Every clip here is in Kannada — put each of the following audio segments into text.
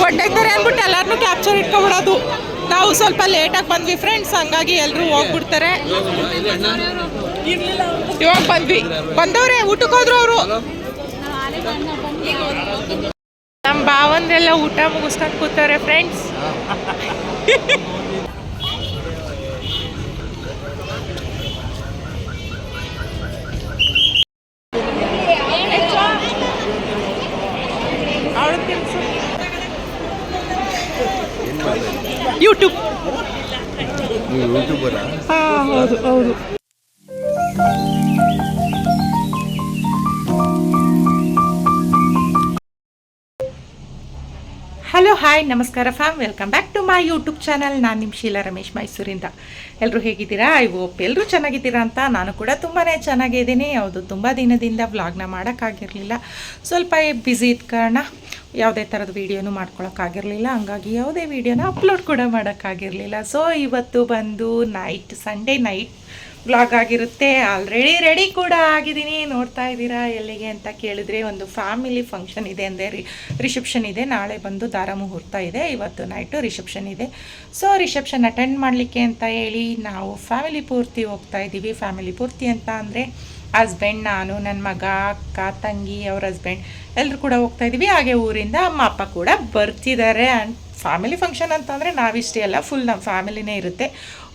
ಹೊಟ್ಟೆತಾರೆ ಅಂದ್ಬಿಟ್ಟು ಎಲ್ಲರನ್ನೂ ಕ್ಯಾಪ್ಚರ್ ಇಟ್ಕೊಬಿಡೋದು. ನಾವು ಸ್ವಲ್ಪ ಲೇಟಾಗಿ ಬಂದ್ವಿ ಫ್ರೆಂಡ್ಸ್ ಹಂಗಾಗಿ ಎಲ್ಲರೂ ಹೋಗ್ಬಿಡ್ತಾರೆ. ಇವಾಗ ಬಂದ್ವಿ. ಬಂದವ್ರೆ ಊಟಕ್ಕೆ ಹೋದ್ರು ಅವರು. ನಮ್ಮ ಭಾವಂದೆಲ್ಲ ಊಟ ಮುಗಿಸ್ಕೊಂಡು ಕೂತವ್ರೆ ಫ್ರೆಂಡ್ಸ್ ಯೂಟ್ಯೂಬ್ ಹಾಂ ಹೌದು ಹೌದು. ಹಲೋ ಹಾಯ್ ನಮಸ್ಕಾರ fam welcome back to my YouTube channel ನಾನು ನಿಮ್ಮ ಶೀಲಾ ರಮೇಶ್ ಮೈಸೂರಿಂದ ಎಲ್ಲರೂ ಹೇಗಿದ್ದೀರಾ? ಐ ಹೋಪ್ ಎಲ್ಲರೂ ಚೆನ್ನಾಗಿದ್ದೀರಾ ಅಂತ ನಾನು ಕೂಡ ತುಂಬಾ ಚೆನ್ನಾಗಿದ್ದೀನಿ ಹೌದು, ತುಂಬ ದಿನದಿಂದ ವ್ಲಾಗ್ನ ಮಾಡೋಕ್ಕಾಗಿರಲಿಲ್ಲ ಸ್ವಲ್ಪ ಬ್ಯುಸಿ ಇದ್ದ ಕಾರಣ ಯಾವುದೇ ಥರದ ವೀಡಿಯೋನು ಮಾಡ್ಕೊಳಕ್ಕಾಗಿರಲಿಲ್ಲ. ಹಂಗಾಗಿ ಯಾವುದೇ ವೀಡಿಯೋನ ಅಪ್ಲೋಡ್ ಕೂಡ ಮಾಡೋಕ್ಕಾಗಿರಲಿಲ್ಲ. ಸೊ ಇವತ್ತು ಬಂದು ನೈಟ್ ಸಂಡೇ ನೈಟ್ ಬ್ಲಾಗ್ ಆಗಿರುತ್ತೆ. ಆಲ್ರೆಡಿ ರೆಡಿ ಕೂಡ ಆಗಿದ್ದೀನಿ. ನೋಡ್ತಾ ಇದ್ದೀರಾ? ಎಲ್ಲಿಗೆ ಅಂತ ಕೇಳಿದ್ರೆ ಒಂದು ಫ್ಯಾಮಿಲಿ ಫಂಕ್ಷನ್ ಇದೆ ಅಂದರೆ ರಿ ರಿಸೆಪ್ಷನ್ ಇದೆ. ನಾಳೆ ಬಂದು ದಾರ ಮುಹೂರ್ತ ಇದೆ. ಇವತ್ತು ನೈಟು ರಿಸೆಪ್ಷನ್ ಇದೆ. ಸೊ ರಿಸೆಪ್ಷನ್ ಅಟೆಂಡ್ ಮಾಡಲಿಕ್ಕೆ ಅಂತ ಹೇಳಿ ನಾವು ಫ್ಯಾಮಿಲಿ ಪೂರ್ತಿ ಹೋಗ್ತಾ ಇದ್ದೀವಿ. ಫ್ಯಾಮಿಲಿ ಪೂರ್ತಿ ಅಂತ ಅಂದರೆ ಹಸ್ಬೆಂಡ್ ನಾನು ನನ್ನ ಮಗ, ಅಕ್ಕ, ತಂಗಿ, ಅವ್ರ ಹಸ್ಬೆಂಡ್ ಎಲ್ಲರೂ ಕೂಡ ಹೋಗ್ತಾ ಇದ್ದೀವಿ ಹಾಗೆ ಊರಿಂದ ಅಮ್ಮ, ಅಪ್ಪ ಕೂಡ ಬರ್ತಿದ್ದಾರೆ. ಆ್ಯಂಡ್ ಫ್ಯಾಮಿಲಿ ಫಂಕ್ಷನ್ ಅಂತಂದರೆ ನಾವಿಷ್ಟೇ ಅಲ್ಲ ಫುಲ್ ನಮ್ಮ ಫ್ಯಾಮಿಲಿನೇ ಇರುತ್ತೆ.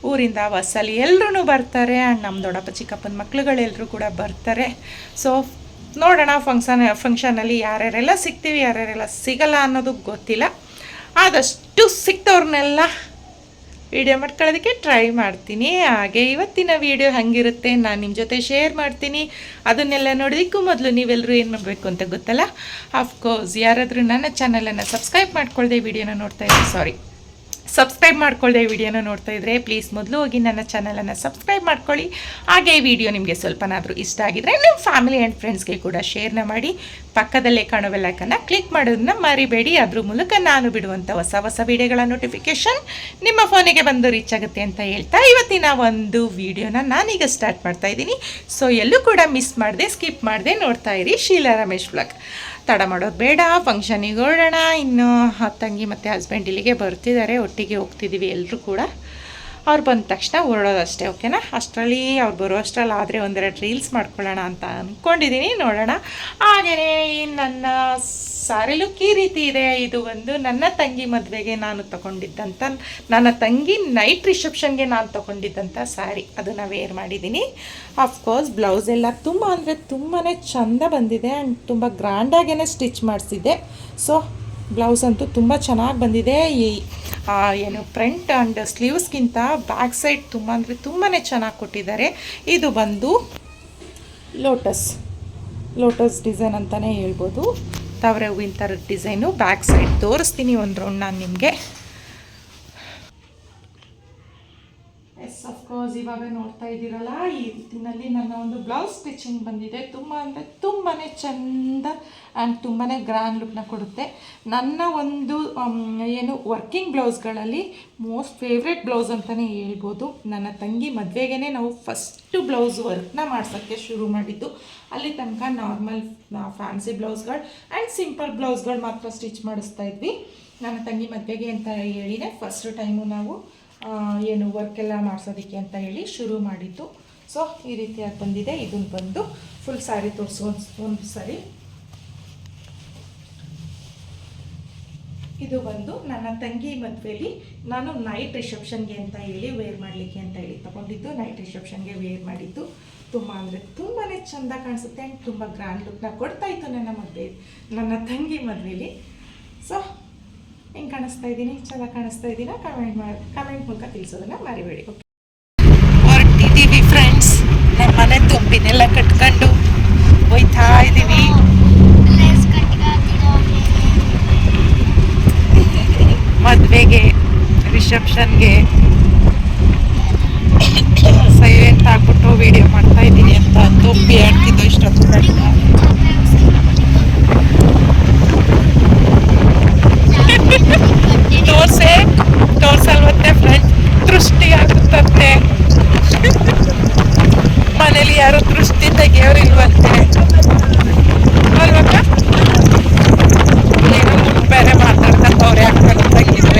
ಊರಿಂದ ಬಸ್ಸಲ್ಲಿ ಎಲ್ಲರೂ ಬರ್ತಾರೆ. ಆ್ಯಂಡ್ ನಮ್ಮ ದೊಡ್ಡಪ್ಪ, ಚಿಕ್ಕಪ್ಪನ ಮಕ್ಳುಗಳೆಲ್ಲರೂ ಕೂಡ ಬರ್ತಾರೆ. ಸೊ ನೋಡೋಣ ಫಂಕ್ಷನ್ ಫಂಕ್ಷನಲ್ಲಿ ಯಾರ್ಯಾರೆಲ್ಲ ಸಿಗ್ತೀವಿ, ಯಾರ್ಯಾರೆಲ್ಲ ಸಿಗಲ್ಲ ಅನ್ನೋದು ಗೊತ್ತಿಲ್ಲ. ಆದಷ್ಟು ಸಿಕ್ತವ್ರನ್ನೆಲ್ಲ ವಿಡಿಯೋ ಮಾಡ್ಕೊಳ್ಳೋದಕ್ಕೆ ಟ್ರೈ ಮಾಡ್ತೀನಿ. ಹಾಗೆ ಇವತ್ತಿನ ವಿಡಿಯೋ ಹಂಗಿರುತ್ತೆ, ನಾನು ನಿಮ್ಮ ಜೊತೆ ಶೇರ್ ಮಾಡ್ತೀನಿ. ಅದನ್ನೆಲ್ಲ ನೋಡೋದಕ್ಕೂ ಮೊದಲು ನೀವೆಲ್ಲರೂ ಏನು ಮಾಡಬೇಕು ಅಂತ ಗೊತ್ತಲ್ಲ? ಅಫ್ಕೋರ್ಸ್ ಯಾರಾದರೂ ನನ್ನ ಚಾನಲನ್ನು ಸಬ್ಸ್ಕ್ರೈಬ್ ಮಾಡ್ಕೊಳ್ಳದೆ ವಿಡಿಯೋನ ನೋಡ್ತಾ ಇದ್ದೀನಿ ಸಾರಿ ಸಬ್ಸ್ಕ್ರೈಬ್ ಮಾಡ್ಕೊಳ್ಳದೆ ವಿಡಿಯೋನ ನೋಡ್ತಾ ಇದ್ರೆ ಪ್ಲೀಸ್ ಮೊದಲು ಹೋಗಿ ನನ್ನ ಚಾನಲನ್ನು ಸಬ್ಸ್ಕ್ರೈಬ್ ಮಾಡ್ಕೊಳ್ಳಿ. ಹಾಗೆ ಈ ವಿಡಿಯೋ ನಿಮಗೆ ಸ್ವಲ್ಪನಾದರೂ ಇಷ್ಟ ಆಗಿದ್ರೆ ನಿಮ್ಮ ಫ್ಯಾಮಿಲಿ ಆ್ಯಂಡ್ ಫ್ರೆಂಡ್ಸ್ಗೆ ಕೂಡ ಶೇರ್ನ ಮಾಡಿ. ಪಕ್ಕದಲ್ಲೇ ಕಾಣೋ ಬೆಲ್ಲೈಕನ್ನು ಕ್ಲಿಕ್ ಮಾಡೋದನ್ನ ಮರಿಬೇಡಿ. ಅದ್ರ ಮೂಲಕ ನಾನು ಬಿಡುವಂಥ ಹೊಸ ಹೊಸ ವಿಡಿಯೋಗಳ ನೋಟಿಫಿಕೇಷನ್ ನಿಮ್ಮ ಫೋನಿಗೆ ಬಂದು ರೀಚ್ ಆಗುತ್ತೆ ಅಂತ ಹೇಳ್ತಾ ಇವತ್ತಿನ ಒಂದು ವಿಡಿಯೋನ ನಾನೀಗ ಸ್ಟಾರ್ಟ್ ಮಾಡ್ತಾ ಇದ್ದೀನಿ. ಸೊ ಎಲ್ಲೂ ಕೂಡ ಮಿಸ್ ಮಾಡದೆ ಸ್ಕಿಪ್ ಮಾಡಿದೆ ನೋಡ್ತಾ ಇರಿ. ಶೀಲಾ ರಮೇಶ್ ಬ್ಲಾಗ್ ತಡ ಮಾಡೋದು ಬೇಡ ಫಂಕ್ಷನಿಗೆ ಹೊರಡೋಣ. ಇನ್ನು ತಂಗಿ ಮತ್ತು ಹಸ್ಬೆಂಡ್ ಇಲ್ಲಿಗೆ ಬರ್ತಿದ್ದಾರೆ, ಒಟ್ಟಿಗೆ ಹೋಗ್ತಿದ್ದೀವಿ ಎಲ್ಲರೂ ಕೂಡ. ಅವ್ರು ಬಂದ ತಕ್ಷಣ ಹೊರಡೋದಷ್ಟೇ ಓಕೆನಾ? ಅಷ್ಟರಲ್ಲಿ ಅವ್ರು ಬರೋ ಅಷ್ಟರಲ್ಲಿ ಆದರೆ ಒಂದೆರಡು ರೀಲ್ಸ್ ಮಾಡ್ಕೊಳ್ಳೋಣ ಅಂತ ಅಂದ್ಕೊಂಡಿದ್ದೀನಿ ನೋಡೋಣ. ಹಾಗೆಯೇ ನನ್ನ ಸಾರಿ ಲುಕ್ ಈ ರೀತಿ ಇದೆ. ಇದು ಒಂದು ನನ್ನ ತಂಗಿ ಮದುವೆಗೆ ನಾನು ತಗೊಂಡಿದ್ದಂಥ ನನ್ನ ತಂಗಿ ನೈಟ್ ರಿಸೆಪ್ಷನ್ಗೆ ನಾನು ತಗೊಂಡಿದ್ದಂಥ ಸ್ಯಾರಿ ಅದನ್ನು ವೇರ್ ಮಾಡಿದ್ದೀನಿ ಅಫ್ಕೋರ್ಸ್ ಬ್ಲೌಸ್ ಎಲ್ಲ ತುಂಬ ಅಂದರೆ ತುಂಬಾ ಚಂದ ಬಂದಿದೆ. ಆ್ಯಂಡ್ ತುಂಬ ಗ್ರ್ಯಾಂಡಾಗೇ ಸ್ಟಿಚ್ ಮಾಡಿಸಿದ್ದೆ. ಸೊ ಬ್ಲೌಸ್ ಅಂತೂ ತುಂಬ ಚೆನ್ನಾಗಿ ಬಂದಿದೆ. ಈ ಏನು ಫ್ರಂಟ್ ಆ್ಯಂಡ್ ಸ್ಲೀವ್ಸ್ಗಿಂತ ಬ್ಯಾಕ್ ಸೈಡ್ ತುಂಬ ಅಂದರೆ ತುಂಬಾ ಚೆನ್ನಾಗಿ ಕೊಟ್ಟಿದ್ದಾರೆ. ಇದು ಬಂದು ಲೋಟಸ್ ಲೋಟಸ್ ಡಿಸೈನ್ ಅಂತಲೇ ಹೇಳ್ಬೋದು. ತವರೆ ಹೂವಿನ ಥರದ ಡಿಸೈನು ಬ್ಯಾಕ್ ಸೈಡ್ ತೋರಿಸ್ತೀನಿ ಒಂದು ರೌಂಡ್ ನಾನು ನಿಮಗೆ ಎಸ್ ಅಫ್ಕೋರ್ಸ್ ಇವಾಗ ನೋಡ್ತಾ ಇದ್ದೀರಲ್ಲ, ಈ ರೀತಿನಲ್ಲಿ ನನ್ನ ಒಂದು ಬ್ಲೌಸ್ ಸ್ಟಿಚಿಂಗ್ ಬಂದಿದೆ. ತುಂಬ ಅಂದರೆ ತುಂಬಾ ಚೆಂದ ಆ್ಯಂಡ್ ತುಂಬಾ ಗ್ರ್ಯಾಂಡ್ ಲುಕ್ನ ಕೊಡುತ್ತೆ. ನನ್ನ ಒಂದು ಏನು ವರ್ಕಿಂಗ್ ಬ್ಲೌಸ್ಗಳಲ್ಲಿ ಮೋಸ್ಟ್ ಫೇವ್ರೆಟ್ ಬ್ಲೌಸ್ ಅಂತಲೇ ಹೇಳ್ಬೋದು. ನನ್ನ ತಂಗಿ ಮದುವೆಗೆ ನಾವು ಫಸ್ಟು ಬ್ಲೌಸ್ ವರ್ಕ್ನ ಮಾಡ್ಸೋಕ್ಕೆ ಶುರು ಮಾಡಿದ್ದು. ಅಲ್ಲಿ ತನಕ ನಾರ್ಮಲ್ ಫ್ಯಾನ್ಸಿ ಬ್ಲೌಸ್ಗಳು ಆ್ಯಂಡ್ ಸಿಂಪಲ್ ಬ್ಲೌಸ್ಗಳು ಮಾತ್ರ ಸ್ಟಿಚ್ ಮಾಡಿಸ್ತಾ ಇದ್ವಿ. ನನ್ನ ತಂಗಿ ಮದುವೆಗೆ ಅಂತ ಹೇಳಿನೇ ಫಸ್ಟ್ ಟೈಮು ನಾವು ಏನು ವರ್ಕ್ ಎಲ್ಲ ಮಾಡಿಸೋದಕ್ಕೆ ಅಂತ ಹೇಳಿ ಶುರು ಮಾಡಿದ್ದು. ಸೊ ಈ ರೀತಿಯಾಗಿ ಬಂದಿದೆ. ಇದನ್ನು ಬಂದು ಫುಲ್ ಸ್ಯಾರಿ ತೋರಿಸು, ಒಂದು ಸಾರಿ ಇದು ಬಂದು ನನ್ನ ತಂಗಿ ಮದುವೆಯಲ್ಲಿ ನಾನು ನೈಟ್ ರಿಸೆಪ್ಷನ್ಗೆ ಅಂತ ಹೇಳಿ ವೇರ್ ಮಾಡಲಿಕ್ಕೆ ಅಂತ ಹೇಳಿ ತಗೊಂಡಿದ್ದು. ನೈಟ್ ರಿಸೆಪ್ಷನ್ಗೆ ವೇರ್ ಮಾಡಿದ್ದು. ತುಂಬ ಅಂದರೆ ತುಂಬಾ ಚೆಂದ ಕಾಣಿಸುತ್ತೆ. ಆ್ಯಂಡ್ ತುಂಬ ಗ್ರ್ಯಾಂಡ್ ಲುಕ್ನ ಕೊಡ್ತಾ ಇತ್ತು ನನ್ನ ಮದುವೆ, ನನ್ನ ತಂಗಿ ಮದುವೆಯಲ್ಲಿ ಸೊ ಹೆಂಗೆ ಕಾಣಿಸ್ತಾ ಇದ್ದೀನಿ? ಚೆನ್ನಾಗಿ ಕಾಣಿಸ್ತಾ ಇದ್ದೀನ ಕಮೆಂಟ್ ಮಾಡಿ ಕಮೆಂಟ್ ಮೂಲಕ ತಿಳಿಸೋದನ್ನ ಮರಿಬೇಡಿ. ಹೊರಟಿದ್ದೀವಿ ಫ್ರೆಂಡ್ಸ್ ನಮ್ಮ ಮನೆ ತುಂಬಿನೆಲ್ಲ ಕಟ್ಕೊಂಡು ಹೋಯ್ತಾ ಇದ್ದೀವಿ. ಮದುವೆಗೆ ರಿಸೆಪ್ಷನ್ಗೆ ಸೈಲೆಂಟ್ ಹಾಕ್ಬಿಟ್ಟು ವಿಡಿಯೋ ಮಾಡ್ತಾ ಇದ್ದೀನಿ ಅಂತ ತುಂಬಿ ಆಡ್ತಿದ್ದು ಇಷ್ಟೊತ್ತು ತನಕ. ದೋಸೆ ಫ್ರೆಂಡ್ ದೃಷ್ಟಿ ಆಗುತ್ತಂತೆ ಮನೇಲಿ ಯಾರು ದೃಷ್ಟಿ ತೆಗಿಯೋರಿಲ್ವಂತೆ? ಅಲ್ವಕ್ಕ? ಏನೋ ಬೇರೆ ಮಾತಾಡ್ತಾ ಅಕ್ಕ ಯಾಕೆ ಏನು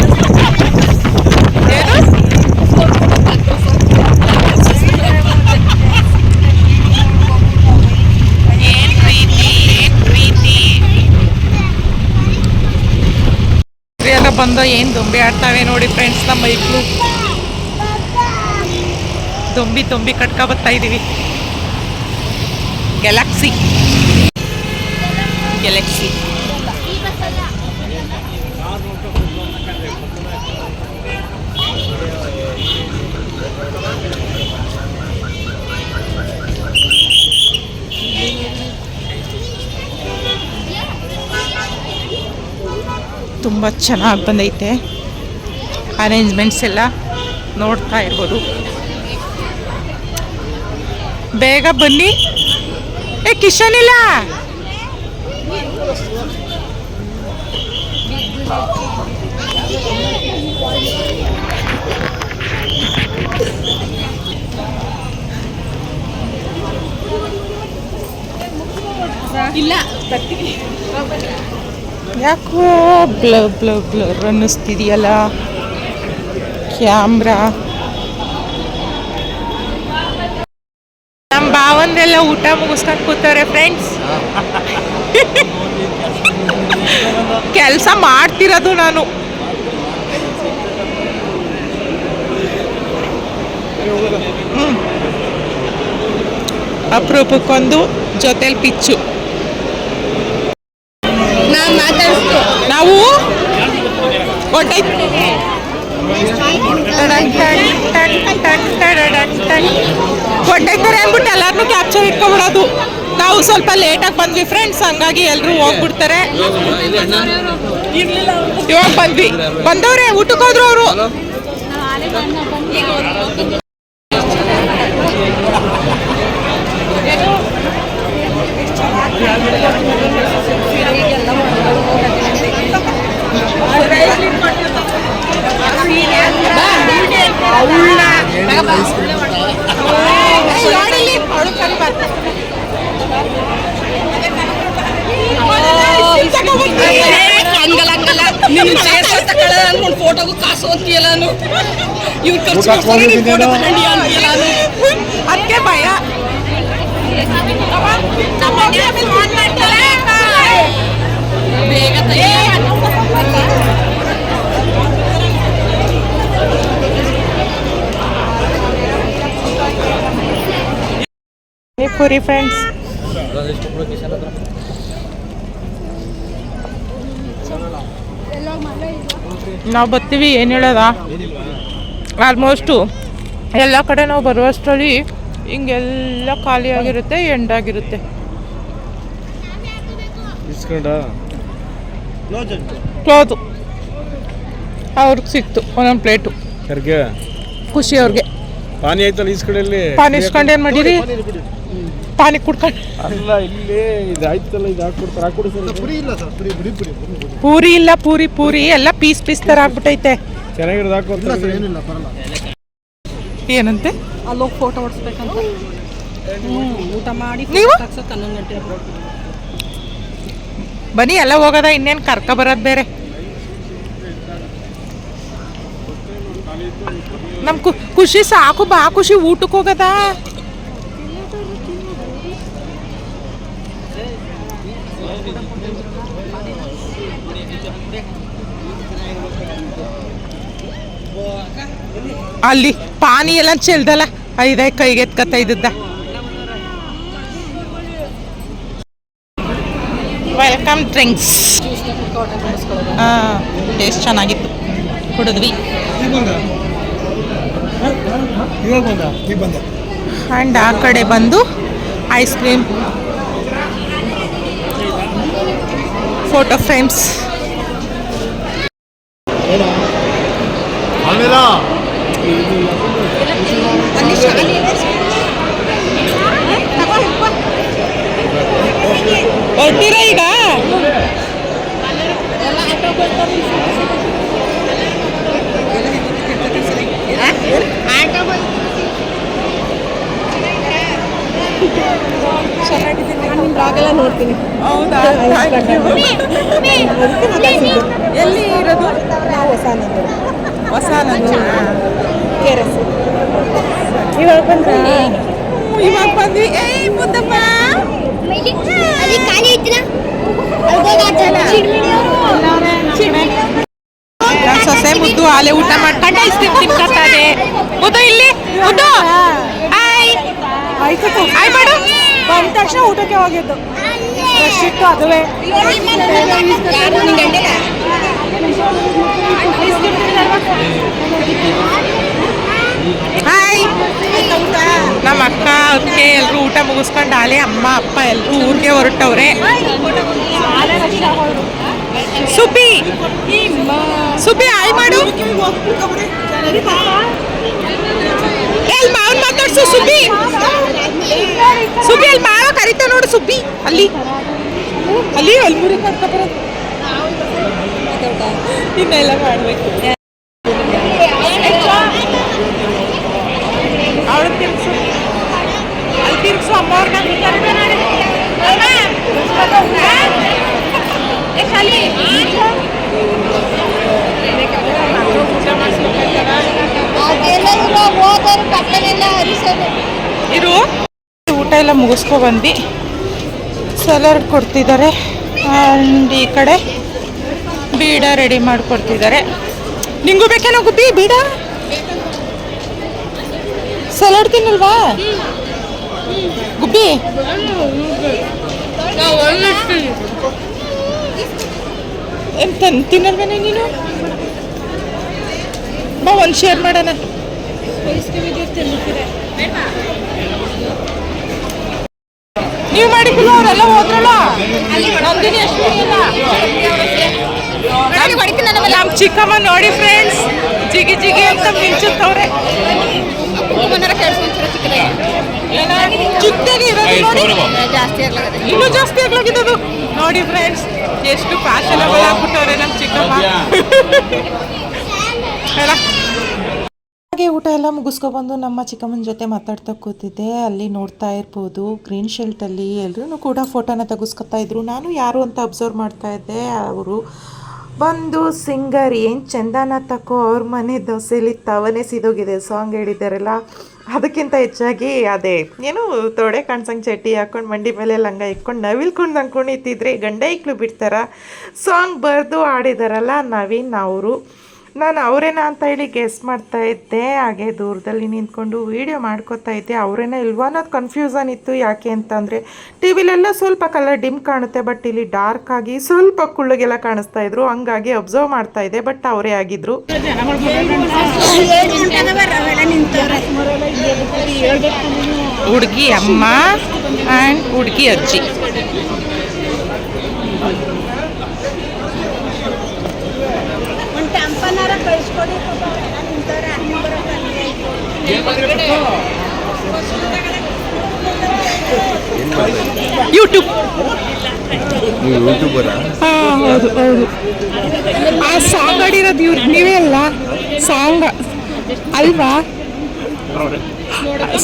ಎಲ್ಲ ಏನು ದೊಂಬಿ ಆಡ್ತಾವೆ ನೋಡಿ ಫ್ರೆಂಡ್ಸ್ ನಮ್ಮ ಮೈಕ್ಳು ದೊಂಬಿ ದೊಂಬಿ ಕಟ್ಕ ಬರ್ತಾ ಇದ್ದೀವಿ ಗ್ಯಾಲಕ್ಸಿ ಗ್ಯಾಲಕ್ಸಿ ತುಂಬ ಚೆನ್ನಾಗಿ ಬಂದೈತೆ. ಅರೇಂಜ್ಮೆಂಟ್ಸ್ ಎಲ್ಲ ನೋಡ್ತಾ ಇರ್ಬೋದು. ಬೇಗ ಬನ್ನಿ. ಏ ಕಿಶನ್ ಇಲ್ಲ? ಯಾಕೋ ಬ್ಲ ಬ್ಲ ಬ್ಲರ್ ಅನ್ನಿಸ್ತಿದೆಯಲ್ಲ? ಕ್ಯಾಮ್ರಾ. ನಮ್ಮ ಭಾವಂದೆಲ್ಲ ಊಟ ಮುಗಿಸ್ಕೊಂಡು ಕೂತಾರೆ ಫ್ರೆಂಡ್ಸ್ ಕೆಲಸ ಮಾಡ್ತಿರೋದು ನಾನು. ಅಪರೂಪಕ್ಕೊಂದು ಜೊತೆಲಿ ಪಿಚ್ಚು. ಎಲ್ಲರನ್ನೂ ಎಲ್ಲಾರನ್ನೂ ಕ್ಯಾಪ್ಚರ್ ಇಟ್ಕೊಬಿಡೋದು. ನಾವು ಸ್ವಲ್ಪ ಲೇಟಾಗಿ ಬಂದ್ವಿ ಫ್ರೆಂಡ್ಸ್ ಹಂಗಾಗಿ ಎಲ್ಲರೂ ಹೋಗ್ಬಿಡ್ತಾರೆ. ಇವಾಗ ಬಂದ್ವಿ. ಬಂದವ್ರೆ ಊಟಕ್ಕೆ ಹೋದ್ರು ಅವರು ಹಂಗಲ್ಲ ಹಂಗಲ್ಲ ನಿನ್ನ ಚೇಸ ತಗೊಳ ಅನ್ಕೊಂಡು ಫೋಟೋಗೂ ಕಾಸು ಅಂತೀಯಲ್ಲ ನಾನು ಇವ್ರು ಖರ್ಚು ಮಾಡ್ತಾರೆ ನೀನ್ ಫೋಟೋ ತಗೊಂಡಿಯ ಅಂತೀಯಲ್ಲ ನಾನು ಅದಕ್ಕೆ ಭಯ ಬೇಗ ತೈ ಪಾನಿಪುರಿ ಫ್ರೆಂಡ್ಸ್ ನಾವು ಬರ್ತೀವಿ ಏನು ಹೇಳೋದ? ಆಲ್ಮೋಸ್ಟು ಎಲ್ಲ ಕಡೆ ನಾವು ಬರುವಷ್ಟರಲ್ಲಿ ಹಿಂಗೆಲ್ಲ ಖಾಲಿಯಾಗಿರುತ್ತೆ ಎಂಡಾಗಿರುತ್ತೆ ಕ್ಲೋತು ಅವ್ರಿಗೆ ಸಿಕ್ತು ಒಂದೊಂದು ಪ್ಲೇಟು ಖುಷಿ ಅವ್ರಿಗೆ. ಪಾನಿ ಆಯ್ತಲ್ಲ ಈಸ್ಕಡೆಯಲ್ಲಿ ಪಾನಿ ಇಸ್ಕೊಂಡು ಏನು ಮಾಡಿರಿ? ಪಾನಿ ಕುಡ್ಕೊಂಡು. ಅಲ್ಲ ಇಲ್ಲಿ ಇದು ಹಾಕ್ಕೊಡ್ತಾರೆ ಸರ್ ಪುರಿ ಇಲ್ಲ ಸರ್ ಪುರಿ ಪುರಿ ಪುರಿ ಪೂರಿ ಇಲ್ಲ ಪೂರಿ ಪೂರಿ ಎಲ್ಲ ಪೀಸ್ ಪೀಸ್ ಥರ ಆಗ್ಬಿಟ್ಟೈತೆ. ಚೆನ್ನಾಗಿರೋದು ಸರ್ ಏನಿಲ್ಲ ಬರಲ್ಲ. ಏನಂತೆ? ಅಲ್ಲೋಗಿ ಫೋಟೋ ಹೊಡ್ಸ್ಬೇಕಂತ. ಊಟ ಮಾಡಿ ನೀವು? ತಗ್ಸೋಕೆ ಹನ್ನೊಂದು ಗಂಟೆ ಬನ್ನಿ ಎಲ್ಲ ಹೋಗೋದ ಇನ್ನೇನು ಕರ್ಕ ಬರೋದು ಬೇರೆ. ನಮ್ ಕು ಖುಷಿ ಸಾಕು ಬಾ ಖುಷಿ ಊಟಕ್ಕೆ ಹೋಗದ? ಅಲ್ಲಿ ಪಾನಿ ಎಲ್ಲ ಚೆಲ್ದಲ್ಲ? ಐದೈ ಕೈಗೆ ಎತ್ಕತ್ತ ಇದ್ದದ್ದ. ವೆಲ್ಕಮ್ ಡ್ರಿಂಕ್ಸ್ ಹಾಂ ಟೇಸ್ಟ್ ಚೆನ್ನಾಗಿತ್ತು. ಕುಡಿದ್ವಿ. ಆ್ಯಂಡ್ ಆ ಕಡೆ ಬಂದು ice cream ಫೋಟೋ ಫ್ರೇಮ್ಸ್ ಆಮೇಲೆ Blog ಎಲ್ಲ ನೋಡ್ತೀನಿ ಹೌದಾ. ಎಲ್ಲಿ ಇರೋದು? ನಾವು ಹೊಸಾನಂದು ಹೊಸ ನಂಜ ಕೆ ಆರ್ ಎಸ್ ಇವಾಗ ಬಂದ್ರೆ? ಇವಾಗ ಬಂದ್ವಿ. ಏಯ್ ಮುದ್ದಮ್ಮ ಅಲ್ಲಿ ಖಾಲಿ ಐತಿನ ನಮ್ ಸೊಸೆ ಮುದ್ದು ಆಲೆ ಊಟ ಮಾಡ್ಕೊಂಡು ಐಸ್ ಕ್ರೀಮ್ ಮುದ್ದು ಇಲ್ಲಿ ಮುದ್ದು. ಹಾಯ್ ಮಾಡು ಬಂದ ತಕ್ಷಣ ಊಟಕ್ಕೆ ಹೋಗಿದ್ದು. ಫ್ರೆಶ್ ಇಟ್ಟು ಅದುವೇ. ಹಾಯ್ ನಮ್ಮ ಅಕ್ಕ ಅದಕ್ಕೆ ಎಲ್ಲರೂ ಊಟ ಮುಗಿಸ್ಕೊಂಡು ಆಲೆ ಅಮ್ಮ ಅಪ್ಪ ಎಲ್ಲರೂ ಊರಿಗೆ ಹೊರಟವ್ರೆ. ಸುಬ್ಬಿ. ಸುಬ್ಬಿ ಆಯ್ ಮಾಡು. ಎಲ್ಲಿ ಮಾವನ್ ಮಾತಾಡ್ಸು, ಸುಬ್ಬಿ. ಸುಬ್ಬಿ, ಅಲ್ಲಿ ಮಾವ ಕರಿತ ನೋಡು ಸುಬ್ಬಿ. ಅಲ್ಲಿ. ಅಲ್ಲಿ ಅಲ್ಲಿ ಇನ್ನೆಲ್ಲ ಮಾಡ್ಬೇಕು. ಅಮ್ಮ ಅವ್ರನ್ನ ಇರು ಊಟ ಎಲ್ಲ ಮುಗಿಸ್ಕೊ ಬಂದು ಸಲಾಡ್ ಕೊಡ್ತಿದ್ದಾರೆ. ಆ್ಯಂಡ್ ಈ ಕಡೆ ಬೀಡ ರೆಡಿ ಮಾಡಿಕೊಡ್ತಿದ್ದಾರೆ ನಿಂಗೂ ಬೇಕೇನೋ ಗುಬ್ಬಿ ಬೀಡ? ಸಲಾಡ್ ತಿನ್ನಲ್ವಾ? ಗುಬ್ಬಿ? ತನ್ ತಿನ್ನಲ್ವೇನೆ ನೀನು? ಬಾ, ಒಂದು ಶೇರ್ ಮಾಡೋಣ. ನೀವು ಮಾಡಿದ್ರು ಅವರೆಲ್ಲ ಹೋದ್ರಲ್ಲ ನಂದಿನಿ ಇಲ್ಲ ನಮ್ಮ ಚಿಕ್ಕಮ್ಮ ನೋಡಿ ಫ್ರೆಂಡ್ಸ್ ಜಿಗಿ ಜಿಗಿ ಅಂತ ಮಿಂಚುತ್ತವ್ರೆ ಇನ್ನೂ ಜಾಸ್ತಿ ಆಗ್ಲಾಗಿದ್ದು ನೋಡಿ ಫ್ರೆಂಡ್ಸ್ ಎಷ್ಟು ಫ್ಯಾಷನಬಲ್ ಆಗ್ಬಿಟ್ಟವ್ರೆ ನಮ್ಮ ಚಿಕ್ಕಮ್ಮ ಹೇಳ ಹಾಗೆ ಊಟ ಎಲ್ಲ ಮುಗಿಸ್ಕೊಬಂದು ನಮ್ಮ ಚಿಕ್ಕಮ್ಮನ ಜೊತೆ ಮಾತಾಡ್ತಾ ಕೂತಿದ್ದೆ. ಅಲ್ಲಿ ನೋಡ್ತಾ ಇರ್ಬೋದು ಗ್ರೀನ್ ಶೆಲ್ಟಲ್ಲಿ ಎಲ್ಲರೂ ಕೂಡ ಫೋಟೋನ ತೆಗೆಸ್ಕೊತಾ ಇದ್ರು. ನಾನು ಯಾರು ಅಂತ ಅಬ್ಸರ್ವ್ ಮಾಡ್ತಾ ಇದ್ದೆ. ಅವರು ಬಂದು ಸಿಂಗರ್ ಏನು ಚಂದನ ತಕೋ ಅವ್ರ ಮನೆ ದೋಸೆಲಿ ತವನೇ ಸಿದೋಗಿದೆ ಸಾಂಗ್ ಹೇಳಿದ್ದಾರಲ್ಲ, ಅದಕ್ಕಿಂತ ಹೆಚ್ಚಾಗಿ ಅದೇ, ಏನು ತೊಡೆ ಕಾಣ್ಸಂಗೆ ಚಟ್ಟಿ ಹಾಕೊಂಡು ಮಂಡಿ ಮೇಲೆ ಲಂಗ ಇಟ್ಕೊಂಡು ನವಿಲ್ಕೊಂಡು ಅಂದ್ಕೊಂಡು ಇತ್ತಿದ್ರೆ ಗಂಡ ಇಕ್ಳು ಬಿಡ್ತಾರ. ಸಾಂಗ್ ಬರೆದು ಆಡಿದಾರಲ್ಲ ನವೀನ್ ಅವರು. ನಾನು ಅವರೇನಾ ಅಂತ ಹೇಳಿ ಗೆಸ್ ಮಾಡ್ತಾ ಇದ್ದೆ. ಹಾಗೆ ದೂರದಲ್ಲಿ ನಿಂತ್ಕೊಂಡು ವೀಡಿಯೋ ಮಾಡ್ಕೋತಾ ಇದ್ದೆ. ಅವರೇನ ಇಲ್ವಾ ಅನ್ನೋದು ಕನ್ಫ್ಯೂಸನ್ ಇತ್ತು. ಯಾಕೆ ಅಂತಂದರೆ ಟಿ ವಿಲೆಲ್ಲ ಸ್ವಲ್ಪ ಕಲರ್ ಡಿಮ್ ಕಾಣುತ್ತೆ ಬಟ್ ಇಲ್ಲಿ ಡಾರ್ಕ್ ಆಗಿ ಸ್ವಲ್ಪ ಕುಳ್ಳಗೆಲ್ಲ ಕಾಣಿಸ್ತಾ ಇದ್ರು. ಹಂಗಾಗಿ ಅಬ್ಸರ್ವ್ ಮಾಡ್ತಾ ಇದ್ದೆ ಬಟ್ ಅವರೇ ಆಗಿದ್ರು. ಹುಡುಗಿ ಅಮ್ಮ ಆ್ಯಂಡ್ ಹುಡುಗಿ ಅಜ್ಜಿ. ಯೂಟ್ಯೂಬ್ ನೀವು ಯೂಟ್ಯೂಬರ ಹಾಂ ಹೌದು ಹೌದು. ಆ ಸಾಂಗ್ ಆಡಿರೋದು ಇವ್ರು. ನೀವೇ ಅಲ್ಲ ಸಾಂಗ್ ಅಲ್ವಾ?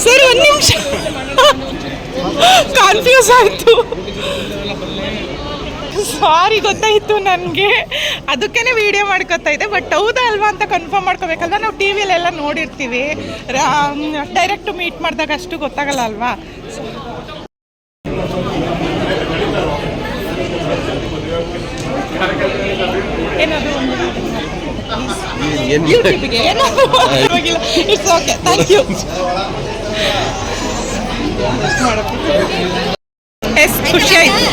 ಸರ್ ಒಂದು ನಿಮಿಷ. ಕನ್ಫ್ಯೂಸ್ ಆಯಿತು. ಸಾರಿ ಗೊತ್ತಾಯಿತು ನನಗೆ. ಅದಕ್ಕೇ ವಿಡಿಯೋ ಮಾಡ್ಕೊತಾ ಇದ್ದೆ. ಬಟ್ ಹೌದಾ ಅಲ್ವಾ ಅಂತ ಕನ್ಫರ್ಮ್ ಮಾಡ್ಕೋಬೇಕಲ್ವ? ನಾವು ಟಿ ವಿಲೆಲ್ಲ ನೋಡಿರ್ತೀವಿ. ಡೈರೆಕ್ಟ್ ಮೀಟ್ ಮಾಡಿದಾಗ ಅಷ್ಟು ಗೊತ್ತಾಗಲ್ಲ ಅಲ್ವಾ? ಏನಾದರೂ ಏನು ಯೂಟ್ಯೂಬ್ಗೆ ಏನೋ ಪರವಾಗಿಲ್ಲ. It's okay thank you yes ಖುಷಿ ಆಯ್ತು.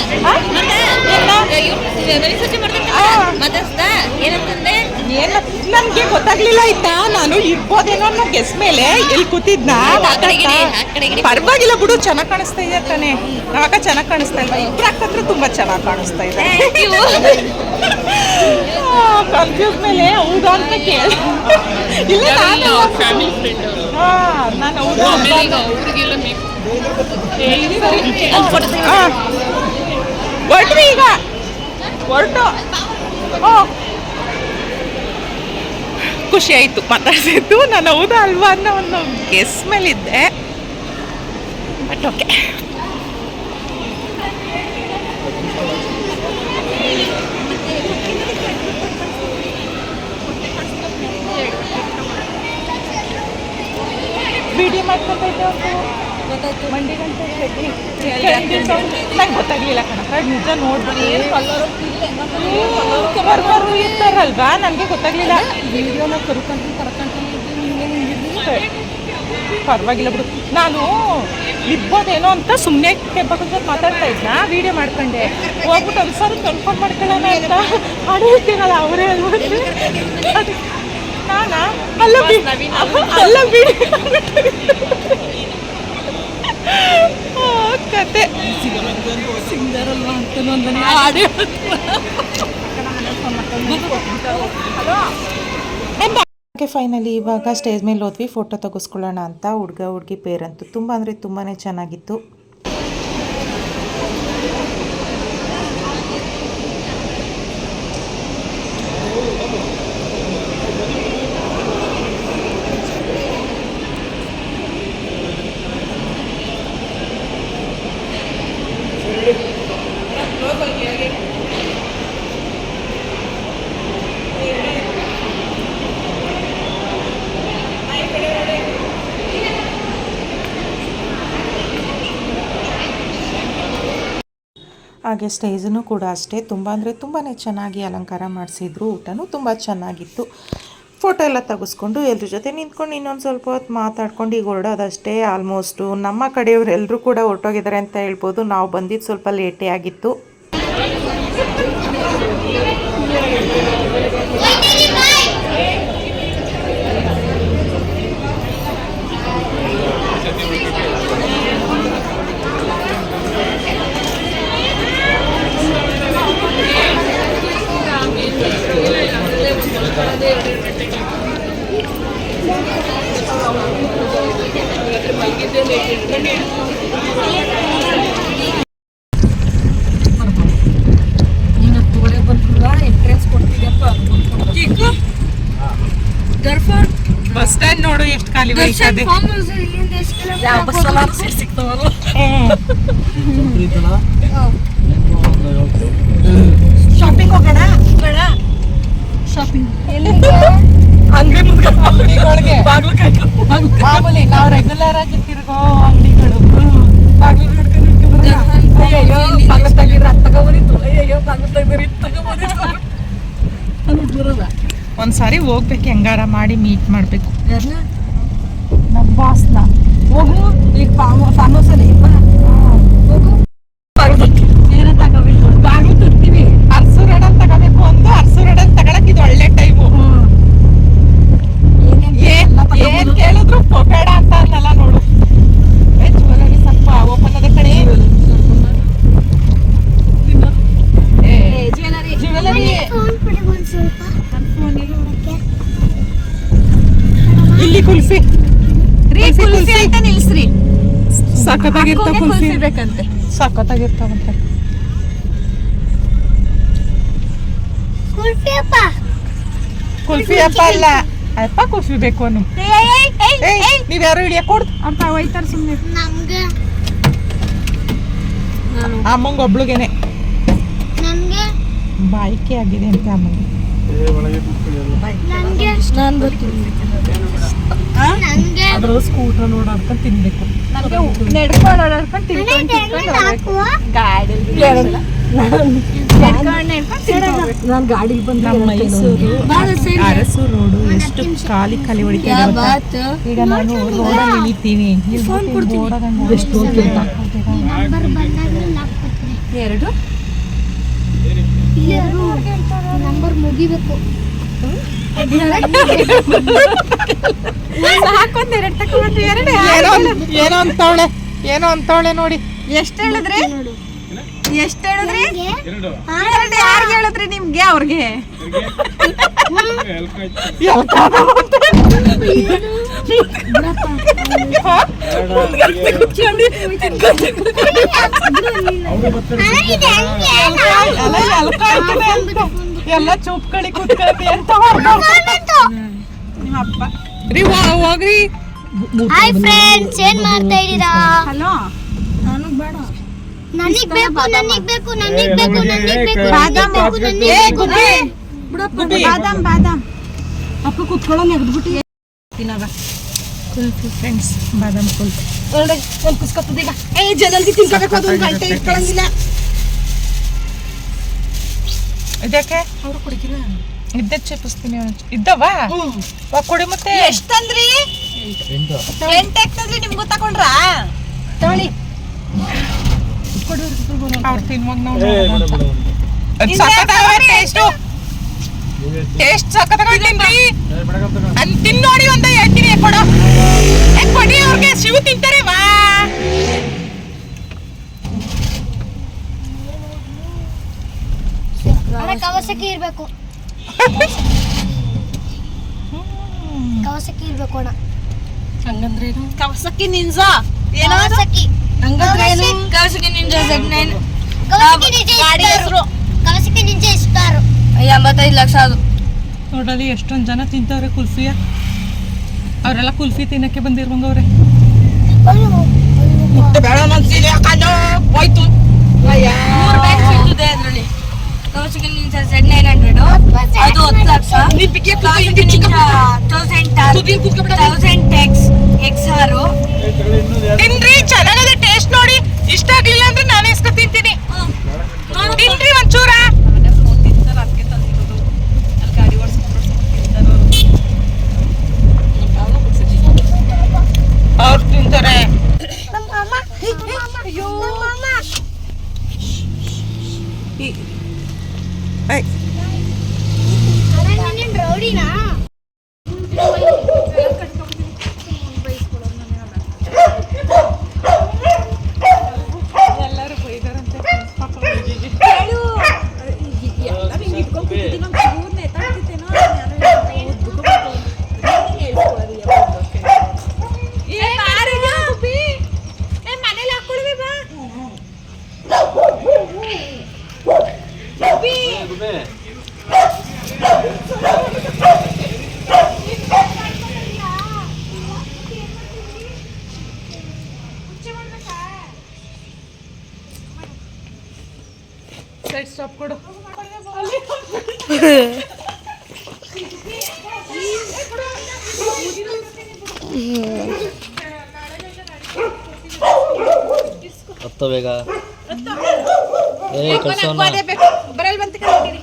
ಏನ ನನಗೆ ಗೊತ್ತಾಗ್ಲಿಲ್ಲ ಆಯ್ತಾ ನಾನು ಇರ್ಬೋದೇನೋ ಅನ್ನೋ ಗೆಸ್ ಮೇಲೆ ಇಲ್ಲಿ ಕೂತಿದ್ನ? ಪರವಾಗಿಲ್ಲ ಬಿಡು ಚೆನ್ನಾಗಿ ಕಾಣಿಸ್ತಾ ಇದೆ ತಾನೆ. ನಾವಾಗ ಚೆನ್ನಾಗಿ ಕಾಣಿಸ್ತಾ ಇಲ್ಲ ಇಬ್ರು ಹಾಕಂದ್ರೆ ತುಂಬಾ ಚೆನ್ನಾಗಿ ಕಾಣಿಸ್ತಾ ಇದೆ. ಕನ್ಫ್ಯೂಸ್ ಮೇಲೆ ಹೌದಾ ಅಂತ ಕೇಳಿ. ಇಲ್ಲ ನಾನು ಹಾ, ನಾನು ಹೌದಾ ಹೊರಟ್ರಿ ಈಗ ಹೊರಟು ಓ ಖುಷಿ ಆಯಿತು ಮಾತಾಡ್ಸಿದ್ದು. ನಾನು ಹೌದಾ ಅಲ್ವಾ ಅನ್ನೋ ಒಂದು ಗೆಸ್ ಮೇಲಿದ್ದೆ. ಬಟ್ ಓಕೆ ವಿಡಿಯೋ ಮಾಡ್ಕೊತಾ ಇದ್ದೆ ಮಂಡಿ ಗಂಟೆ ನಂಗೆ ಗೊತ್ತಾಗ್ಲಿಲ್ಲ ಕಣ. ನಿಜ ನೋಡ್ಬಿಡಿ. ಕರ್ವರು ಇರ್ತಾರಲ್ವಾ ನನಗೆ ಗೊತ್ತಾಗ್ಲಿಲ್ಲ. ವಿಡಿಯೋನ ಕರ್ಕೊಂಡು ಕರ್ಕೊಂಡು ಪರವಾಗಿಲ್ಲ ಬಿಡು. ನಾನು ಇರ್ಬೋದೇನೋ ಅಂತ ಸುಮ್ಮನೆ ಕೆಬ್ಬಕ್ಕ ಮಾತಾಡ್ತಾ ಇದ್ನ? ವಿಡಿಯೋ ಮಾಡ್ಕೊಂಡೆ. ಹೋಗ್ಬಿಟ್ಟು ಒಂದ್ಸರಿ ಕನ್ಫರ್ಮ್ ಮಾಡ್ಕೊಳ್ಳೋಣ ಅಂತ. ಅಡುಗೆಲ್ಲ ಅವರೇ ಅದಕ್ಕೆ ನಾನಾ? ಅಲ್ಲ ಬಿ- ಅಲ್ಲ ಬಿಡಿ ಕತೆ. ಅಂತ ನಂದನೆ ಹಾಡೇ ಓಕೆ ಫೈನಲಿ ಇವಾಗ ಸ್ಟೇಜ್ ಮೇಲೆ ಹೋದ್ವಿ ಫೋಟೋ ತೆಗೆಸ್ಕೊಳ್ಳೋಣ ಅಂತ. ಹುಡುಗ, ಹುಡುಗಿ ಪೇರಂತು ತುಂಬ ಅಂದರೆ ತುಂಬಾ ಚೆನ್ನಾಗಿತ್ತು. ಹಾಗೆ ಸ್ಟೇಜನ್ನು ಕೂಡ ಅಷ್ಟೇ. ತುಂಬ ಅಂದರೆ ತುಂಬಾ ಚೆನ್ನಾಗಿ ಅಲಂಕಾರ ಮಾಡಿಸಿದ್ರು. ಊಟನೂ ತುಂಬ ಚೆನ್ನಾಗಿತ್ತು. ಫೋಟೋ ಎಲ್ಲ ತೆಗೆಸ್ಕೊಂಡು ಎಲ್ರ ಜೊತೆ ನಿಂತ್ಕೊಂಡು ಇನ್ನೊಂದು ಸ್ವಲ್ಪ ಹೊತ್ತು ಮಾತಾಡ್ಕೊಂಡು ಈಗ ಹೊರಡೋದಷ್ಟೇ ಆಲ್ಮೋಸ್ಟು ನಮ್ಮ ಕಡೆಯವರೆಲ್ಲರೂ ಎಲ್ಲರೂ ಕೂಡ ಹೊರಟೋಗಿದ್ದಾರೆ ಅಂತ ಹೇಳ್ಬೋದು. ನಾವು ಬಂದಿದ್ದು ಸ್ವಲ್ಪ ಲೇಟೇ ಆಗಿತ್ತು ನೀನು ತೋಡೆ ಬಂದ್ರಲ್ಲ ಎಂಟ್ರೆನ್ಸ್ ಕೊಡ್ತೀಯಪ್ಪ ಚಿಕ್ಕು ದರ್ಫನ್ ಬಸ್ ಸ್ಟ್ಯಾಂಡ್ ನೋಡು ಎಷ್ಟು ಖಾಲಿ ದರ್ಶನ್ ಫಾರ್ಮ್ ಹೌಸ್ ಇಲ್ಲಿಂದ ಎಷ್ಟು ಯಾವ ಬಸ್ಸಲ್ಲ ಸೀಟ್ ಸಿಗ್ತಾವಲ್ಲ ಶಾಪಿಂಗ್ ಹೋಗೋಣ ಬೇಡ ಶಾಪಿಂಗ್ ಅಂಗಡಿ ಮುಂದೆ ಅಂಗಡಿಗಳಿಗೆ ಮಾಮೂಲಿ ನಾವು ರೆಗ್ಯುಲರ್ ಆಗಿ ತಿರುಗೋ ಅಂಗಡಿಗಳು ಬಾಗ್ಲು ಅಯ್ಯೋ ಅಯ್ಯಯ್ಯೋ ಬಾಗ್ಲು ತೆಗೀರಿ ಅದ್ ತಗೊಂಬರಿತ್ತು ಬಾಗ್ಲು ಒಂದ್ಸಾರಿ ಹೋಗ್ಬೇಕು ಹೆಂಗಾರ ಮಾಡಿ ಮೀಟ್ ಮಾಡಬೇಕು ಯಾರನ್ನ ನಮ್ಮ ಬಾಸ್ನ ಹೋಗು ಈಗ ಫಾರ್ಮ್ ಫಾರ್ಮ್ ಹೌಸ್ ಸಖತ್ತಾಗಿರ್ತಾವಂತೆ ಕುಲ್ಫಿ ಅಪ್ಪ ಅಲ್ಲ. ಅಪ್ಪ ಕುಲ್ಫಿ ಬೇಕು ಅನ್ನು. ಏಯ್ ನೀವ್ ಯಾರು ಹಿಡಿಯ ಕೊಡ್ ಅಂತ ಒಯ್ತಾರ ಸುಮ್ಮನೆ ಅಮ್ಮಂಗ ಒಬ್ಳುಗೆನೆ. ಬಾಯ್ಕೆ ಬಾಯಿಕೆ ಆಗಿದೆ ಅಂತ ಅಮ್ಮಂಗೆ. ನಾನು ಬರ್ತೀನಿ. ಸ್ಕೂಟರ್ ನೋಡಾಡ್ಕೊಂಡು ತಿನ್ಬೇಕು. ನಡ್ಕೊಂಡು ಓಡಾಡ್ಕೊಂಡು ತಿನ್ಕೊಂಡು ನಾನು ಗಾಡಿ ಬಂದು ನಮ್ಮ ಮೈಸೂರು ಅರಸು ರೋಡು ಎಷ್ಟು ಖಾಲಿ ಖಾಲಿ ಹೊಡಿತಾ? ಈಗ ನಾನು ರೋಡಲ್ಲಿ ಇಳಿತೀನಿ ಎಷ್ಟು ಎರಡು? ನಂಬರ್ ಮುಗಿಬೇಕು. ಹಾಕೊಂಡ್ ಎರಡು ಏನೋ ಏನೋ ಅಂತವಳೆ ಏನೋ ಅಂತವಳೆ ನೋಡಿ ಎಷ್ಟು ಹೇಳಿದ್ರಿ ಎಷ್ಟು ಹೇಳಿದ್ರಿ ಎರಡು ಎರಡು ಯಾರಿಗೆ ಹೇಳಿದ್ರಿ ನಿಮ್ಗೆ ಅವ್ರಿಗೆ ಎಲ್ಲ ಅಂತ. ಚೂಪ್ಕಳಿ ಕುತ್ಕೊಂಡು ಎಂತ ಹೊರ್ಟೋಗ್ಬಿಟ್ಟು. ನಿಮ್ಮ ಅಪ್ಪ ರೀ ಹೋಗ್ರಿ ಹಾಯ್ ಫ್ರೆಂಡ್ಸ್ ಏನ್ ಮಾಡ್ತಾ ಇದ್ದೀರಾ? ಹಲೋ? ನನಗ್ ಬೇಡ. ನನಗ್ ಬೇಕು ನನಗ್ ಬೇಕು ನನಗ್ ಬೇಕು ನನಗ್ ಬೇಕು ಬಾದಾಮ್. ಬೇಕು ನನಗ್ ಏ ಬೇಕು. ಬಿಡಪ್ಪ ಬಾದಾಮ್ ಬಾದಾಮ್. ಅಪ್ಪ ಕುತ್ಕೊಳ್ಳೋ ನೆಗ್ದ್ಬಿಟ್ಟು ತಿನ್ನವ ಕುಲ್ಫಿ ಫ್ರೆಂಡ್ಸ್ ಬಾದಾಮ್ ಕುಲ್ಫಿ ನೋಡ್ರಿ ಒಂದ್ ಕುಸ್ಕೊತದ ಈಗ ಏ ಜಲ್ದಿ ತಿನ್ಕೋಬೇಕು ಅದು ಒಂದು ಗಂಟೆ ಇಟ್ಕೊಳಂಗಿಲ್ಲ. ಇದಕ್ಕೆ ಅವರು ಕುಡಿಕಿಲ್ಲ. ಇದ್ದ ಚೇಪಿಸ್ತೀನಿ ಇದ್ದವ? ವಾ ಕೊಡಿ ಮತ್ತೆ. ಎಷ್ಟಂದ್ರಿ? ಎಂಟು ಎಕ್ತಂದ್ರಿ ನಿಮ್ಗೆ ತಗೊಂಡ್ರಾ? ತಗೊಳ್ಳಿ. ಅವ್ರು ತಿನ್ನುವಾಗ ನಾವು ಟೇಸ್ಟು ಟೇಸ್ಟ್ ಸಕ್ಕತ್ತಾಗೈತೇನ್ರಿ ಅನ್ ತಿನ್ ನೋಡಿ ಒಂದ ಹೇಳ್ತೀನಿ ಕೊಡು. ಕೊಡಿ ಅವ್ರಿಗೆ ಶಿವ ತಿಂತಾರೆ ವಾ. ಅಣ್ಣ ಕವಸಕ್ಕೆ ಇರ್ಬೇಕು. ಕವಸಕ್ಕೆ ಇರ್ಬೇಕು ಅಣ್ಣ. ಹಂಗಂದ್ರೇನು? Kawasaki Ninja? ಏನೋ ಕವಸಕ್ಕೆ. ಹಂಗಂದ್ರೇನು ಕವಸಕ್ಕಿ. ನಿಂಜ ಸೆಟ್ ನೈನ್ ನಿಜ ಗಾಡಿ ಹೆಸರು. ಕವಸಕ್ಕೆ ನಿಜ ಇಷ್ಟಾರು. ಎಂಬತ್ತೈದು ಲಕ್ಷ ಅದು. ನೋಡಲಿ ಎಷ್ಟೊಂದು ಜನ ತಿಂತವ್ರೆ ಕುಲ್ಫಿಯ. ಅವರೆಲ್ಲ ಕುಲ್ಫಿ ತಿನ್ನಕ್ಕೆ ಬಂದಿರುವಂಗವ್ರೆ ಬೇಡ ಮನ್ಸಿಲ್ಲ ಯಾಕಂದ್ರೆ ಹೋಯ್ತು. ಮೂರು ಬ್ಯಾಗ್ ಸಿಗ್ತದೆ ಅದರಲ್ಲಿ. Ninja set nine hundred. ಅದು ಹತ್ತು ಲಕ್ಷ. ತೌಸಂಡ್. ತೌಸಂಡ್ ಟೆಕ್ಸ್ ಎಕ್ಸ್ ಆರು. ತಿನ್ರಿ ಚೆನ್ನಾಗದೆ ಟೇಸ್ಟ್ ನೋಡಿ. ಇಷ್ಟ ಆಗ್ಲಿಲ್ಲ ಅಂದ್ರೆ ನಾನೇ ಇಸ್ಕೊ ತಿಂತೀನಿ. ತಿನ್ರಿ ಒಂಚೂರ. ಅವ್ರು ತಿಂತಾರೆ. Thanks. Oh,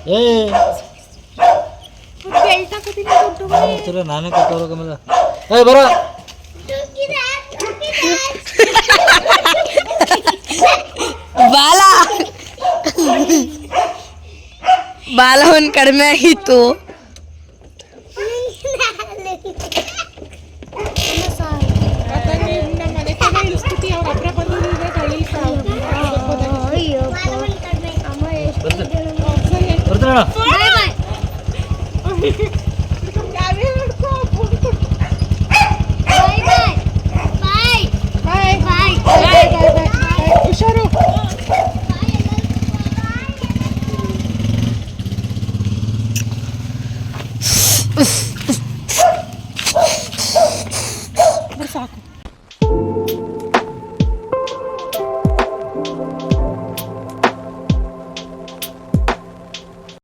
ಏ. ಮಾಡ್ತೀರ ನಾನೇ ಕರ್ಕೋಬೇಕು ಆಮೇಲೆ ಏ ಬರ. ಬಾಲ. ಬಾಲ ಒಂದ್ ಕಡಿಮೆ ಆಗಿತ್ತು. મિત્ર